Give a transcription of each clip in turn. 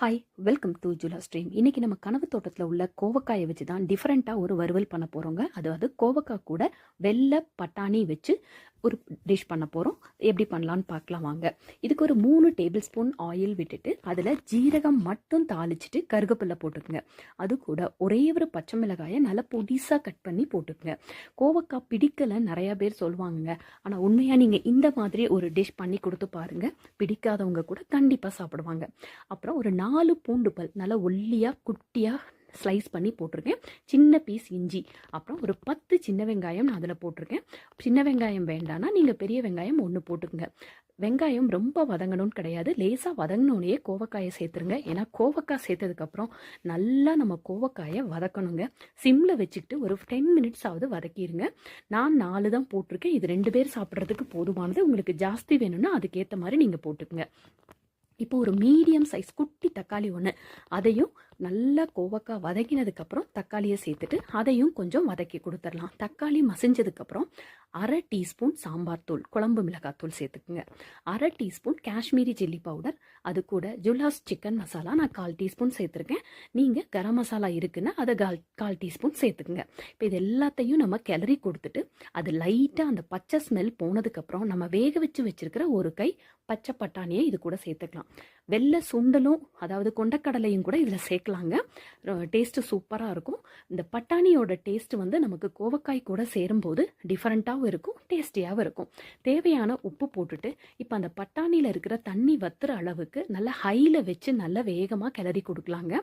Hi welcome to Jula stream இன்றைக்கி நம்ம கனவு தோட்டத்தில் உள்ள கோவக்காயை வச்சு தான் டிஃப்ரெண்ட்டாக ஒரு வறுவல் பண்ண போகிறோங்க அதாவது கோவக்காய் கூட வெள்ளை பட்டாணி வச்சு ஒரு டிஷ் பண்ண போகிறோம் எப்படி பண்ணலான்னு பார்க்கலாம் வாங்க. இதுக்கு ஒரு மூணு டேபிள் ஸ்பூன் ஆயில் விட்டுட்டு அதில் ஜீரகம் மட்டும் தாளிச்சிட்டு கருகப்பில்லை போட்டுக்குங்க. அது கூட ஒரே ஒரு பச்சை மிளகாயை நல்லா பொடிசாக கட் பண்ணி போட்டுக்குங்க. கோவக்காய் பிடிக்கலை நிறையா பேர் சொல்லுவாங்கங்க. ஆனால் உண்மையாக நீங்கள் இந்த மாதிரி ஒரு டிஷ் பண்ணி கொடுத்து பாருங்கள் பிடிக்காதவங்க கூட கண்டிப்பாக சாப்பிடுவாங்க. அப்புறம் ஒரு நாலு பூண்டு பல் நல்லா ஒல்லியாக குட்டியாக ஸ்லைஸ் பண்ணி போட்டிருக்கேன். சின்ன பீஸ் இஞ்சி. அப்புறம் ஒரு பத்து சின்ன வெங்காயம் நான் அதில் போட்டிருக்கேன். சின்ன வெங்காயம் வேண்டான்னா நீங்கள் பெரிய வெங்காயம் ஒன்று போட்டுக்குங்க. வெங்காயம் ரொம்ப வதங்கணும்னு கிடையாது. லேசாக வதங்கினோடனே கோவக்காயை சேர்த்துருங்க. ஏன்னா கோவக்காய் சேர்த்ததுக்கப்புறம் நல்லா நம்ம கோவக்காயை வதக்கணுங்க. சிம்மில் வச்சுக்கிட்டு ஒரு டென் மினிட்ஸ் ஆகுது வதக்கிடுங்க நான் நாலு தான் போட்டிருக்கேன். இது ரெண்டு பேர் சாப்பிட்றதுக்கு போதுமானது. உங்களுக்கு ஜாஸ்தி வேணும்னா அதுக்கேற்ற மாதிரி நீங்கள் போட்டுக்குங்க. இப்போ ஒரு மீடியம் சைஸ் குட்டி தக்காளி ஒன்று அதையும் நல்லா கோவக்காய் வதக்கினதுக்கப்புறம் தக்காளியை சேர்த்துட்டு அதையும் கொஞ்சம் வதக்கி கொடுத்துடலாம். தக்காளி மசிஞ்சதுக்கப்புறம் அரை டீஸ்பூன் சாம்பார் தூள் குழம்பு மிளகாத்தூள் சேர்த்துக்குங்க. அரை டீஸ்பூன் காஷ்மீரி சில்லி பவுடர் அது கூட ஜுலாஸ் சிக்கன் மசாலா நான் கால் டீஸ்பூன் சேர்த்துருக்கேன். நீங்கள் கரம் மசாலா இருக்குன்னா அதை கால் கால் டீஸ்பூன் சேர்த்துக்குங்க. இப்போ இது எல்லாத்தையும் நம்ம கிளறி கொடுத்துட்டு அது லைட்டாக அந்த பச்சை ஸ்மெல் போனதுக்கப்புறம் நம்ம வேக வச்சு வச்சுருக்கிற ஒரு கை பச்சை பட்டாணியை இது கூட சேர்த்துக்கலாம். வெள்ளை சுண்டலும் அதாவது கொண்டக்கடலையும் கூட இதில் சேர்க்கலாங்க. டேஸ்ட்டு சூப்பராக இருக்கும். இந்த பட்டாணியோட டேஸ்ட் வந்து நமக்கு கோவக்காய் கூட சேரும்போது நல்லாவும் இருக்கும் டேஸ்டியாகவும் இருக்கும். தேவையான உப்பு போட்டுட்டு இப்போ அந்த பட்டாணியில் இருக்கிற தண்ணி வத்துற அளவுக்கு நல்லா ஹையில் வச்சு நல்லா வேகமாக கிளறி கொடுக்கலாங்க.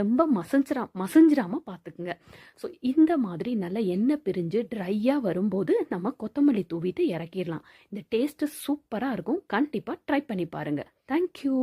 ரொம்ப மசஞ்சிரா மசஞ்சிராமல் பார்த்துக்குங்க ஸோ இந்த மாதிரி நல்லா எண்ணெய் பிரிஞ்சு ட்ரையாக வரும்போது நம்ம கொத்தமல்லி தூவிட்டு இறக்கிடலாம். இந்த டேஸ்ட்டு சூப்பராக இருக்கும். கண்டிப்பாக ட்ரை பண்ணி பாருங்கள் தேங்க்யூ